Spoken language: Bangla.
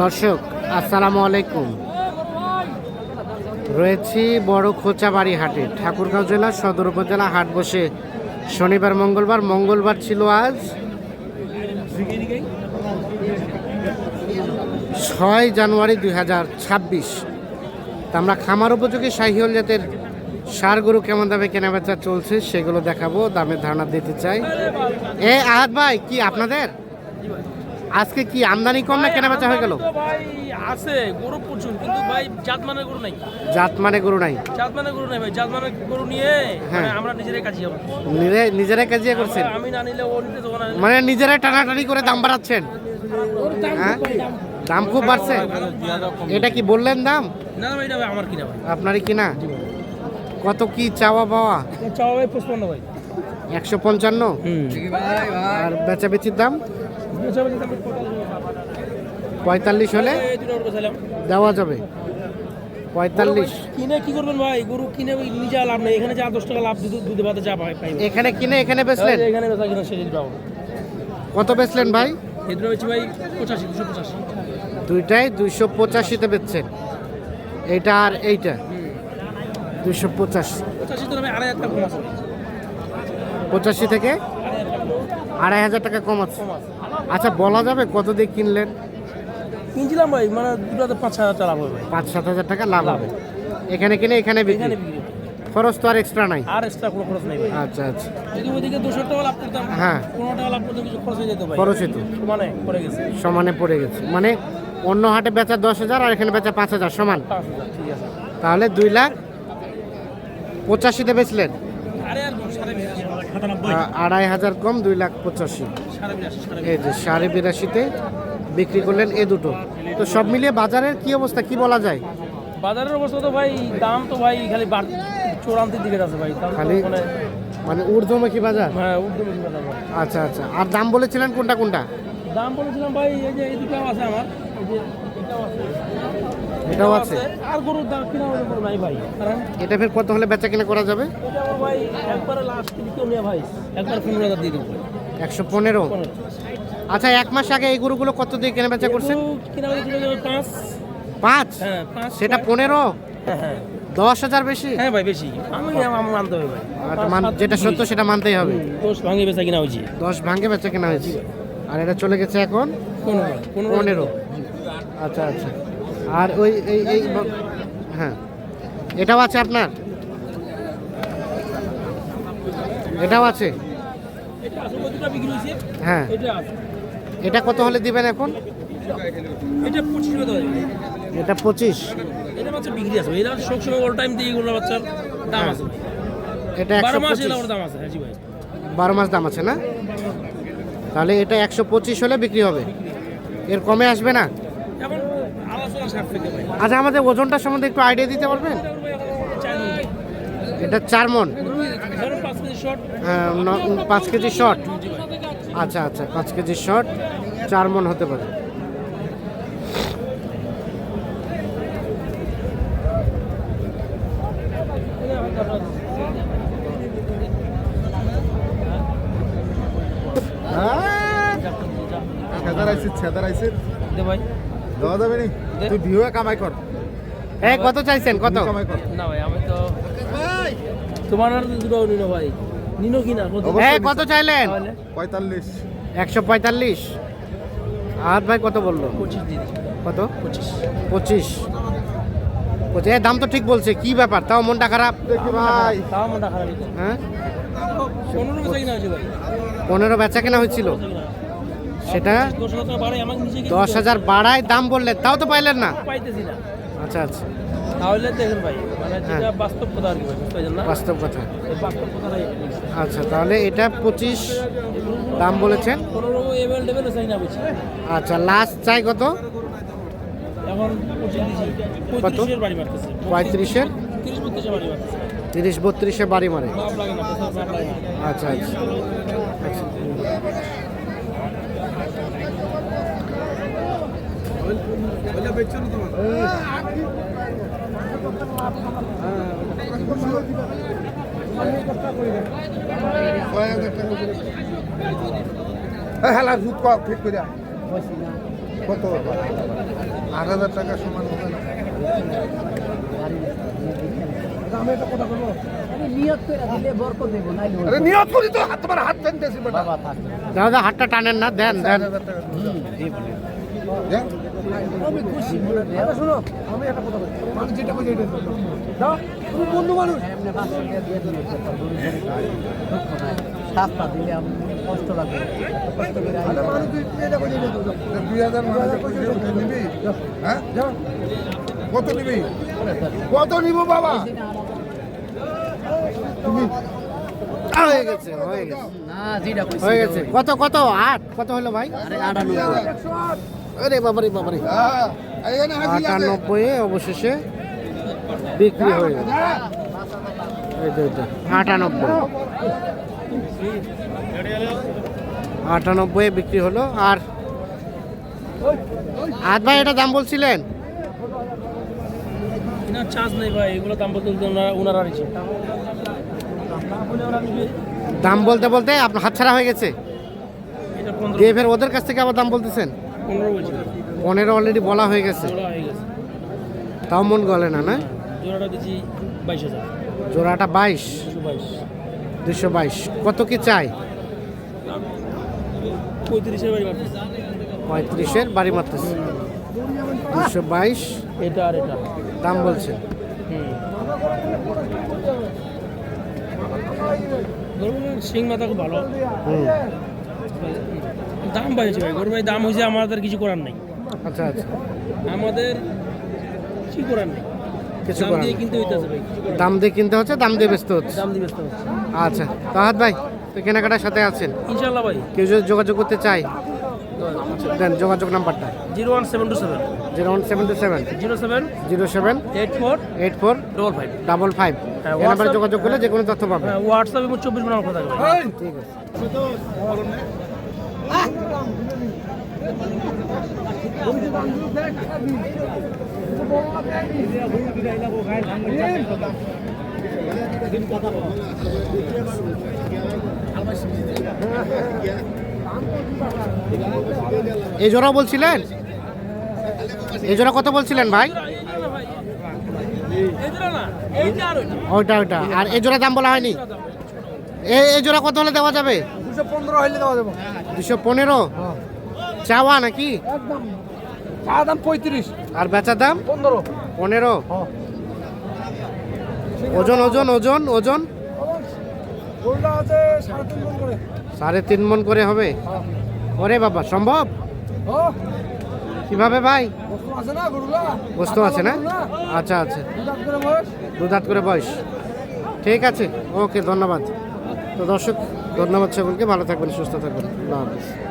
দর্শক, আসসালামু আলাইকুম। রয়েছি বড় খোঁচাবাড়ি হাটে। ঠাকুরগাঁও জেলা সদর উপজেলা হাট বসে। শনিবার, মঙ্গলবার মঙ্গলবার ছিল আজ। ছয় জানুয়ারি দুই হাজার ছাব্বিশ। তা আমরা খামার উপযোগী শাহিওল জাতের সার গরু কেমন দামে কেনাবেচা চলছে সেগুলো দেখাবো, দামের ধারণা দিতে চাই। এ আহাত ভাই, কি আপনাদের? আজকে কি আমদানি কম না কেনাবেচা হয়ে গেল? ভাই আছে গরু প্রচুর কিন্তু ভাই জাত মানের গরু নাই। জাত মানে গরু নাই? জাত মানের গরু নাই ভাই জাত মানের গরু নিয়ে হ্যাঁ। মানে আমরা নিজেরাই কাজে যাব নিজে- নিজেরাই কাজিয়া করছেন? আমি না নিলে ও নিতে মানে নিজেরাই টানাটানি করে দাম বাড়াচ্ছেন? হ্যাঁ? দাম খুব বাড়ছে? এটা কি বললেন দাম? না না এটা আমার কিনা ভাই। আপনারই কিনা? কত কি চাওয়া পাওয়া? চাওয়া ভাই পঁচপান্ন ভাই। একশো পঞ্চান্ন? আর বেচা বেচির দাম? পঁয়তাল্লিশ হলে। দেওয়া যাবে। পঁয়তাল্লিশ। কিনে কি করবেন ভাই? গরু কিনে ওই নিজে লাভ নেই। এখানে যা দশ টাকা লাভ দুধ দুধে ভাতে যা পাই। এখানে কিনে এখানে বেচলেন? এখানে বেচা কিনা পাবো। কত বেচলেন ভাই? এই দুটো হচ্ছে ভাই পঁচাশি দুশো পঁচাশি। দুইটাই দুইশো পঁচাশিতে বেচছেন। এইটা আর এইটা। দুইশো পঁচাশি। পঁচাশি তো আড়াই হাজার টাকা কম আছে। পঁচাশি থেকে আড়াই হাজার টাকা কম আছে। আচ্ছা বলা যাবে কত দিয়ে কিনলেন? কিনছিলাম ভাই মানে দুটোতে পাঁচ হাজার টাকা লাভ হবে। পাঁচ সাত হাজার টাকা লাভ হবে। এখানে কিনে এখানে বিক্রি? খরচ তো আর এক্সট্রা নাই? আর এক্সট্রা কোনো খরচ নেই ভাই। আচ্ছা আচ্ছা। যদি ওইদিকে দুশো টাকা লাভ করতাম হ্যাঁ। পনেরো টাকা লাভ করতে কিছু খরচ হয়ে যেত ভাই। খরচই তো। মানে পড়ে গেছে। সমানে পড়ে গেছে। মানে অন্য হাটে বেচা দশ হাজার আর এখানে বেচা পাঁচ হাজার সমান? ঠিক আছে। তাহলে দুই লাখ পঁচাশিতে বেচলেন আরে আর কম, সাড়ে বিরাশি আ- আড়াই হাজার কম দুই লাখ পঁচাশি। এই যে সাড়ে বিরাশিতে বিক্রি করলেন এ দুটো। তো সব মিলিয়ে বাজারের কি অবস্থা কি বলা যায়? বাজারের অবস্থা তো ভাই দাম তো ভাই খালি চূড়ান্তের দিকে আছে ভাই। খালি মানে মানে ঊর্ধ্বমুখী বাজার? হ্যাঁ উর্দু বাজার আচ্ছা আচ্ছা। আর দাম বলেছিলেন কোনটা কোনটা? দাম বলেছিলাম ভাই এই যে এই দুটাও আছে আমার। এই যে এটাও আছে। এটাও আছে। আর গরুর দাম কিনা হলে নাই ভাই এটা ফের কত হলে বেচা কিনা করা যাবে? এটা ভাই একবারে লাস্ট দ্বিতীয় নিয়ে ভাই একবার পনেরো হাজার দিয়ে দেবো। একশো পনেরো? আচ্ছা এক মাস আগে এই গরুগুলো কত দিয়ে কেনা বেচা করছেন? কিনা পাঁচ। পাঁচ? হ্যাঁ সেটা পনেরো? হ্যাঁ হ্যাঁ। দশ হাজার বেশি? হ্যাঁ ভাই বেশি। আমি মানতে হবে ভাই। আচ্ছা, যেটা সত্য সেটা মানতেই হবে। দোষ ভাঙে বেচা কিনা হয়েছে। দশ ভাঙ্গে বেচা কেনা হয়েছে। আর এটা চলে গেছে এখন? পনেরো। পনেরো। আচ্ছা আচ্ছা। আর ওই এই এই হ্যাঁ। এটাও আছে আপনার? এটাও আছে? হ্যাঁ। এটা আছে এটা কত হলে দিবেন এখন? এটা পঁচিশ এটা বারো মাস দাম আছে না? তাহলে এটা একশো পঁচিশ হলে বিক্রি হবে। এর কমে আসবে না এখন আলোচনা সাপেক্ষে ভাই আচ্ছা আমাদের ওজনটা সম্বন্ধে একটু আইডিয়া দিতে পারবেন? এটা চার মন। পাঁচ কেজি শর্ট শর্ট আচ্ছা আচ্ছা পাঁচ কেজি শর্ট চার মন হতে পারে। ছেদার আইসি ছেদার আইসি দে ভাই। দেওয়া যাবে নি? তুই ভিউ কামাই কর। এই কত চাইছেন? কত? কামাই কর। না ভাই আমি তো তোমার আর দুটো নিনো ভাই। নিনো কি না? কত? চাইলেন? তাহলে? পঁয়তাল্লিশ। একশো পঁয়তাল্লিশ। আর ভাই কত বলল? পঁচিশ দিয়ে কত? পঁচিশ। পঁচিশ। পঁচিশ। দাম তো ঠিক বলছে কি ব্যাপার? তাও মনটা খারাপ? দেখি ভাই। তাও মনটা খারাপ হ্যাঁ? পনেরো বেচা কিনা হয়েছে ভাই পনেরো বেচা কেনা হয়েছিল? সেটা দশ হাজার বাড়ায় দাম বললেন তাও তো পাইলেন না? পাইতেছি না। আচ্ছা আচ্ছা। তাহলে দেখেন ভাই মানে হ্যাঁ। যেটা বাস্তব কথা আর কি ভাই বুঝতে পারছেন না? বাস্তব কথা। বাস্তব কথাটাই আচ্ছা তাহলে এটা পঁচিশ দাম বলেছেন? পনেরো এভেল টেবেল চাই না বুঝছি আচ্ছা লাস্ট চাই কত? এখন পঁচিশ পঁয়ত্রিশের বাড়ি তিরিশ বত্রিশে বাড়ি মারে। আচ্ছা আচ্ছা। আচ্ছা। হ্যাঁ সুদ কর ঠিক করে কত? আট হাজার টাকা সমান হবে না। আরে নিয়ত করি তো হাত তোমার হাত টানতেছি দাদা হাতটা টানেন না দেন দেন। চার হাজার টাকা দেন। রাস্তা দিলে আমি কষ্ট লাগবে কষ্ট করে দুই হাজার মানুষ নিবি? হ্যাঁ? কত নিবি? কত নিব বাবা? হয়ে গেছে হয়ে গেছে। হয়ে কত কত? আট? কত হলো ভাই? আরে বাবারে বাবারে। হ্যাঁ আটানব্বই অবশেষে বিক্রি হয়ে গেল আটানব্বই। আটানব্বই বিক্রি হলো। আর আট ভাই এটা দাম বলছিলেন? চার্জ নেই ভাই এগুলো দাম বলতে ওনারা ওনারা দাম বলতে বলতে আপনার হাতছাড়া হয়ে গেছে? দিয়ে ফের ওদের কাছ থেকে আবার দাম বলতেছেন? পনেরো অলরেডি বলা হয়ে গেছে। তাও মন গলে না না? জোড়াটা বাইশ দুশো বাইশ। কত কি চাই? পঁয়ত্রিশের বাড়ি মারতেছে। দুশো বাইশ। এটা আর এটা। দাম বলছেন। সিং মাথা খুব ভালো। দাম বাড়ছে ভাই। গরু ভাই দাম হয়েছে আমাদের কিছু করার নেই। আচ্ছা আচ্ছা। আমাদের কি করার নেই। কিছু দাম দিয়ে। কিনতে হইতেছে ভাই দাম দিয়ে কিনতে হচ্ছে দাম দিয়ে ব্যস্ত হচ্ছে। দাম দিয়ে ব্যস্ত হচ্ছে। আচ্ছা তাহাত ভাই তো কেনাকাটার সাথে আছেন? ইনশাল্লাহ ভাই। কেউ যদি যোগাযোগ করতে চায় দেন যোগাযোগ নাম্বারটা। Zero one seven two seven. Zero one seven two seven. Zero seven. Zero seven. Eight four. Eight four. Double five. Double five. হ্যাঁ, এই নাম্বারে যোগাযোগ করলে যে কোনো তথ্য পাবে। হ্যাঁ হোয়াটসঅ্যাপ এবং চব্বিশ ঘণ্টা থাকবে। ভাই। ঠিক আছে। এই জোড়া বলছিলেন? এই জোড়া কত বলছিলেন ভাই? ওইটা ওইটা। আর এই জোড়া দাম বলা হয়নি? এই এই জোড়া কত হলে দেওয়া যাবে? দুশো পনেরো হইলে দেওয়া যাব। দুশো পনেরো? চাওয়া নাকি? চা দাম পঁয়ত্রিশ। আর বেচার দাম? পনেরো। পনেরো? ওজন ওজন ওজন ওজন? আছে সাড়ে তিন করে। সাড়ে তিন মন করে হবে? ওরে বাবা সম্ভব? ও। কীভাবে ভাই? বস্তু আছে না আচ্ছা আচ্ছা। দুধাত করে বয়স। ঠিক আছে ওকে ধন্যবাদ। তো দর্শক ধন্যবাদ সকলকে। ভালো থাকবেন সুস্থ থাকবেন। আল্লাহ হাফিজ।